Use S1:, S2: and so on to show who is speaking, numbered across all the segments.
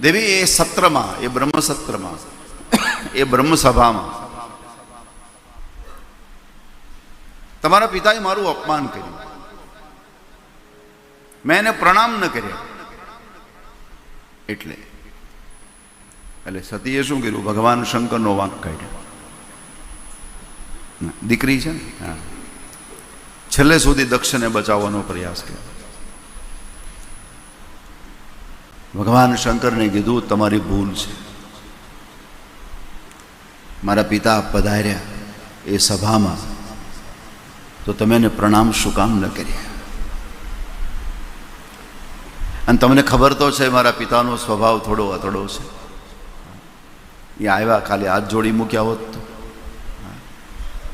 S1: દેવી, એ સત્રમાં, એ બ્રહ્મ સત્રમાં એ બ્રહ્મ સભામાં તમારા પિતાએ મારું અપમાન કર્યું. મેં એને પ્રણામ ન કર્યા. એટલે એટલે સતીએ શું કર્યું? ભગવાન શંકરનો વાંક કાઢ્યો. દીકરી છે ને? છેલ્લે સુધી દક્ષને બચાવવાનો પ્રયાસ કર્યો. ભગવાન શંકરને કીધું, તમારી ભૂલ છે. મારા પિતા પધાર્યા એ સભામાં. તો તમે એને પ્રણામ શું કામ ન કર્યા? અને તમને ખબર તો છે, મારા પિતાનો સ્વભાવ થોડો અથડો છે. એ આવ્યા ખાલી હાથ જોડી મૂક્યા હોત તો.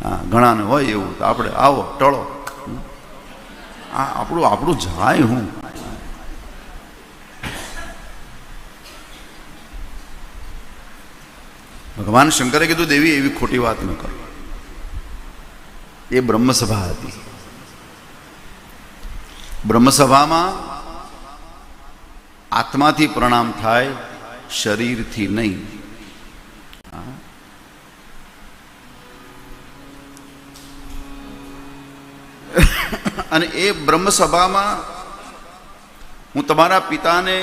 S1: હા, ઘણાને હોય એવું, તો આપણે આવો, ટળો. આ આપણું આપણું જાય હું. ભગવાન શંકરે કીધું, દેવી, એવી ખોટી વાત ન કરો. એ બ્રહ્મસભા હતી. બ્રહ્મસભામાં આત્માથી પ્રણામ થાય, શરીરથી નહીં. અને એ બ્રહ્મસભામાં હું તમારા પિતાને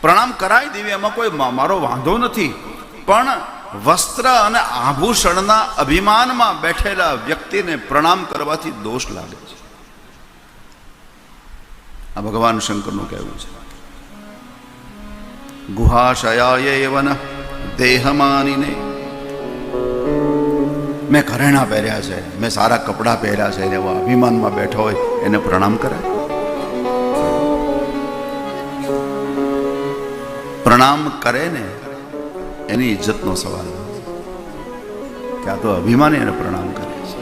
S1: પ્રણામ કરાવી દેવી, એમાં કોઈ મારો વાંધો નથી. પણ વસ્ત્ર અને આભૂષણના અભિમાનમાં બેઠેલા વ્યક્તિને પ્રણામ કરવાથી દોષ લાગે છે. આ ભગવાન શંકરનું કહેવું છે. ગુહાશયાય એવન દેહમાનીને. મેં ઘરેણા પહેર્યા છે, મેં સારા કપડાં પહેર્યા છે એવા અભિમાનમાં બેઠો હોય, એને પ્રણામ કરે પ્રણામ કરે ને એની ઇજ્જતનો સવાલ કે આ તો અભિમાની એને પ્રણામ કરે છે.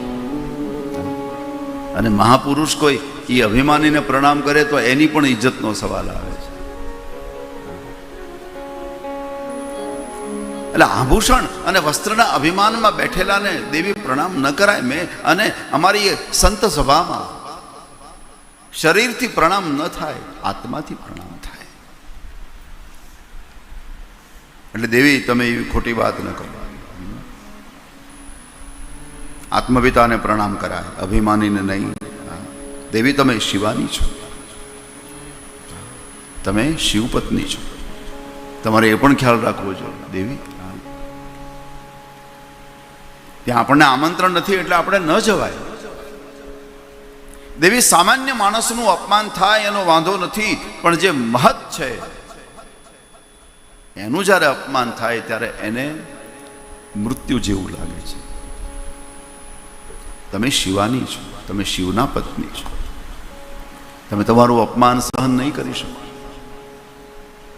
S1: અને મહાપુરુષ કોઈ એ અભિમાનીને પ્રણામ કરે તો એની પણ ઇજ્જતનો સવાલ આવે છે. એટલે આભૂષણ અને વસ્ત્રના અભિમાનમાં બેઠેલાને દેવી પ્રણામ ન કરાય મેં અને અમારી સંત સભામાં શરીરથી પ્રણામ ન થાય, આત્માથી પ્રણામ થાય એટલે દેવી, તમે એવી ખોટી વાત ન કરો. આત્મપિતાને પ્રણામ કરાય, અભિમાનીને નહીં. દેવી, તમે શિવાની છો. તમે શિવપત્ની છો. તમારે એ પણ ખ્યાલ રાખવો જોઈએ, દેવી. ત્યાં આપણને આમંત્રણ નથી, એટલે આપણે ન જવાય. દેવી, સામાન્ય માણસનું અપમાન થાય એનો વાંધો નથી, પણ જે મહત છે એનું જ્યારે અપમાન થાય ત્યારે એને મૃત્યુ જેવું લાગે છે. તમે શિવાની છો, તમે શિવના પત્ની છો. તમે તમારું અપમાન સહન નહીં કરી શકો.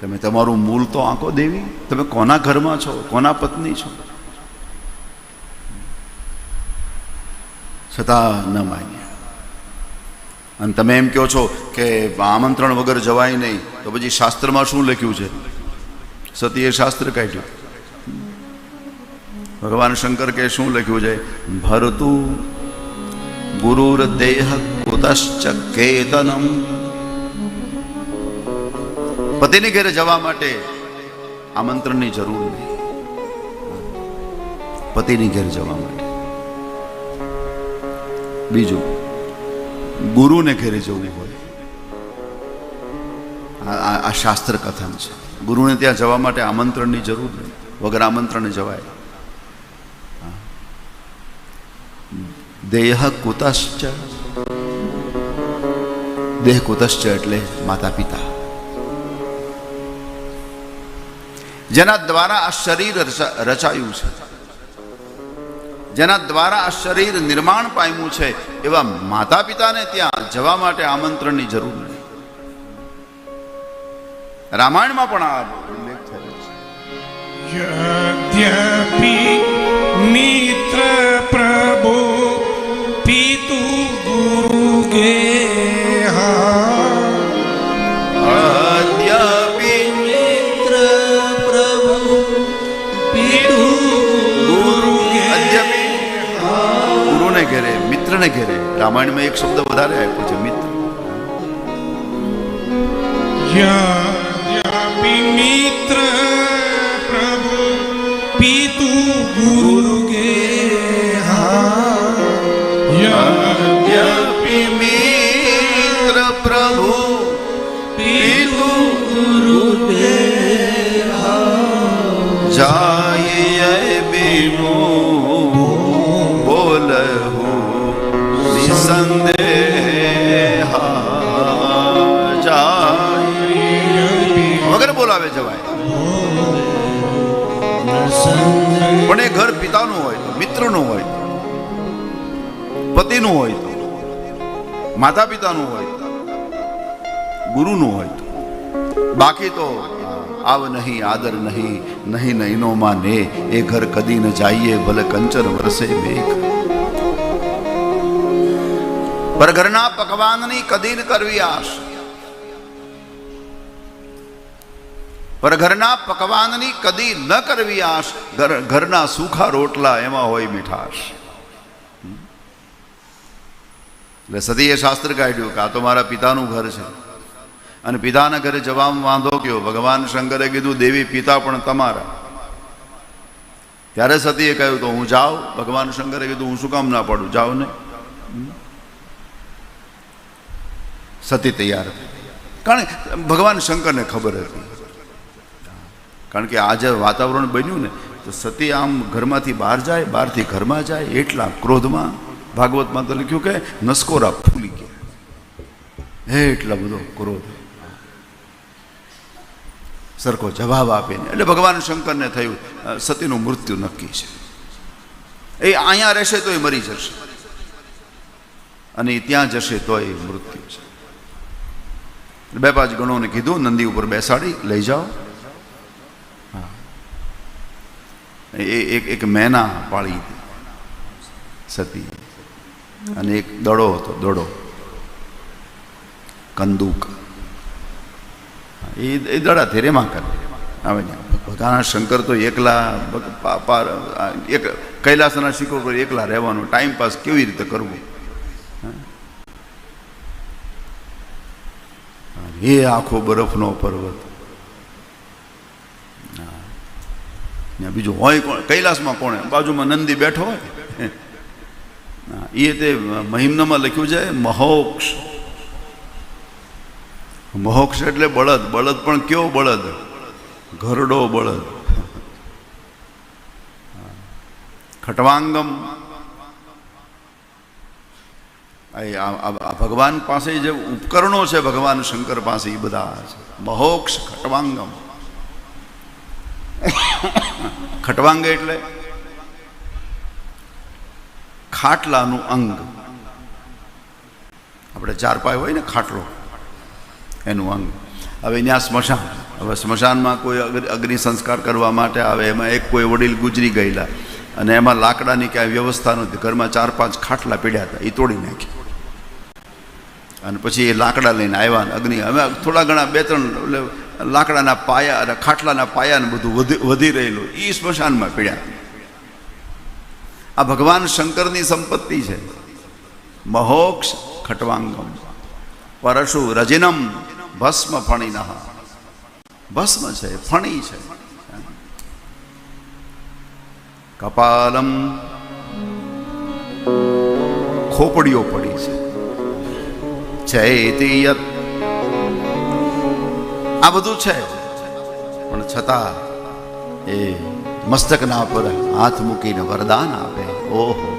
S1: તમે તમારું મૂળ તો આંકો દેવી, તમે કોના ઘરમાં છો, કોના પત્ની છો? છતાં ન માન્યા અને તમે એમ કહો છો કે આમંત્રણ વગર જવાય નહીં, તો પછી શાસ્ત્રમાં શું લખ્યું છે? સતીએ શાસ્ત્ર કાઢ્યું. ભગવાન શંકર કે શું લખ્યું છે? ભરતું ગુરુર દેહ કુતશ્ચ કેતનમ. પતિની ઘરે જવા માટે આમંત્રણની જરૂર નહીં. પતિની ઘેર જવા માટે. બીજું, ગુરુને ઘરે જવું હોય. આ- શાસ્ત્ર કથન છે. ગુરુને ત્યાં જવા માટે આમંત્રણની જરૂર નહીં. વગર આમંત્રણે જવાય. દેહ કુતશ્ચ. દેહ કુતશ્ચ એટલે માતા પિતા જેના દ્વારા આ શરીર રચાયું છે. જેના દ્વારા આ શરીર નિર્માણ પામ્યું છે, એવા માતા પિતાને ત્યાં જવા માટે આમંત્રણની જરૂર નથી रामायण में उल्लेख
S2: यद्यपि मित्र प्रभु पितु गुरु
S3: गे घेरे रामायण
S1: में एक शब्द बता रहे हैं मित्र। मित्र प्रभु पितु गुरु के हा
S2: यद्यपि
S1: બોલાવે જવાય. પણ એ ઘર પિતાનું હોય તો, મિત્રનું હોય પતિનું હોય તો માતા પિતાનું હોય ગુરુનું હોય તો. બાકી તો, આવ નહીં, આદર નહીં નહીં નહીનો માને, એ ઘર કદી ન જાઈએ, ભલે કંચર વરસે મેઘ. પર ઘરના પકવાનની કદી ન કરવી આશ. ઘરના પકવાનની કદી ન કરવી આશ. ઘર, ઘરના સૂખા રોટલા એમાં હોય મીઠાશ. એટલે સતીએ શાસ્ત્ર કાઢ્યું કે આ તો મારા પિતાનું ઘર છે. અને પિતાના ઘરે જવામાં વાંધો કયો? ભગવાન શંકરે કીધું, દેવી પિતા પણ તમારા. ત્યારે સતીએ કહ્યું, તો હું જાઉં? ભગવાન શંકરે કીધું, હું શું કામ ના પાડું? જાઉં ને. સતી તૈયાર હતી કારણ ભગવાન શંકરને ખબર હતી. કારણ કે આ જે વાતાવરણ બન્યું ને, તો સતી આમ ઘરમાંથી બહાર જાય, બહારથી ઘરમાં જાય, એટલા ક્રોધમાં ભાગવતમાં તો લખ્યું કે નસકોરા ફૂલી ગયા. એટલો બધો ક્રોધ. સરખો જવાબ આપીને એટલે ભગવાન શંકરને થયું સતીનું મૃત્યુ નક્કી છે. એ અહીંયા રહેશે તો એ મરી જશે. અને ત્યાં જશે તો એ મૃત્યુ છે. બે પાંચ ગણોને કીધું, નંદી ઉપર બેસાડી, લઈ જાઓ હા. એ એક એક મેના પાળી સતી. અને એક દડો હતો, દડો. કંદુક. એ એ દડાથી રેમા કરે. આવે ને. ભગવાન શંકર તો એકલા એક કૈલાસના શિખર એકલા રહેવાનું. ટાઈમ પાસ કેવી રીતે કરવું? એ આખો બરફનો પર્વત. ત્યાં બીજું હોય કોણ? કૈલાસમાં કોણ બાજુમાં નંદી બેઠો હોય. એ તે મહિમનામાં લખ્યું છે, મહોક્ષ. મહોક્ષ એટલે બળદ. બળદ પણ કયો બળદ? ઘરડો બળદ. ખટવાંગમ. આ ભગવાન પાસે જે ઉપકરણો છે ભગવાન શંકર પાસે એ બધા મહોક્ષ, ખટવાંગમ. ખટવાંગ એટલે? ખાટલાનું અંગ. આપણે ચાર પાય હોય ને ખાટલો, એનું અંગ. હવે ત્યાં સ્મશાન. હવે સ્મશાનમાં કોઈ અગ્નિ- સંસ્કાર કરવા માટે આવે, એમાં એક કોઈ વડીલ ગુજરી ગયેલા. અને એમાં લાકડાની ક્યાંય વ્યવસ્થા નથી ઘરમાં ચાર પાંચ ખાટલા પીડ્યા હતા. એ તોડી નાખી અને પછી એ લાકડા લઈને આવ્યા અગ્નિ. હવે થોડા ઘણા, બે ત્રણ, એટલે લાકડાના પાયા અને ખાટલાના પાયા ને બધું વધી રહેલું. એ સ્મશાનમાં પીડ્યા. આ ભગવાન શંકરની સંપત્તિ છે. મહોક્ષ ખટવાંગમ. પરશુ રજિનમ ભસ્મ ફણીના. ભસ્મ છે, ફણી છે. કપાલમ ખોપડીઓ પડી છે. ચૈતિ યત આ બધું છે. પણ છતાં એ મસ્તકના પર હાથ મૂકીને વરદાન આપે. ઓહો.